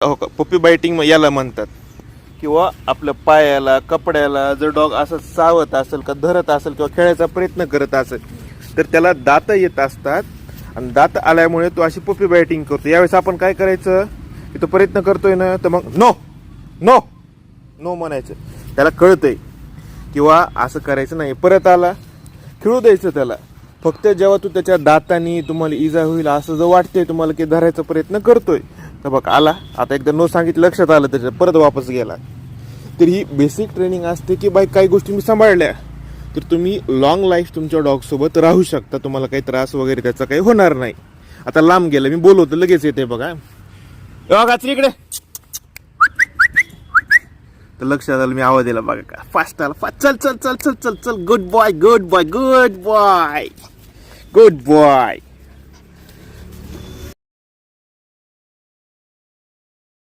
हो का? पप्पी बायटिंग याला म्हणतात. किंवा आपल्या पायाला कपड्याला जर डॉग असं चावत असेल का धरत असेल किंवा खेळायचा प्रयत्न करत असेल तर त्याला दात येत असतात. आणि दात आल्यामुळे तो अशी पप्पी बायटिंग करतो. यावेळेस आपण काय करायचं? की तो प्रयत्न करतोय ना तर मग नो नो नो म्हणायचं. त्याला कळतंय. किंवा असं करायचं नाही. परत आला. खेळू द्यायचं त्याला. फक्त जेव्हा तू त्याच्या दातानी तुम्हाला इजा होईल असं जर वाटतंय तुम्हाला की धरायचा प्रयत्न करतोय तर बघ आला. आता एकदा नो सांगितलं लक्षात आलं त्याच्या परत वापस गेला. तर ही बेसिक ट्रेनिंग असते की बाई काही गोष्टी मी सांभाळल्या. तर तुम्ही लॉंग लाईफ तुमच्या डॉगसोबत राहू शकता. तुम्हाला काही त्रास वगैरे त्याचा काही होणार नाही. आता लांब गेलं मी बोलवतो लगेच येते बघा. बघा इकडे. तर लक्षात आलं मी आवाज दिला बघा का. फास्ट आला फास्ट चल चल चल चल चल चल. Good boy good boy good boy good boy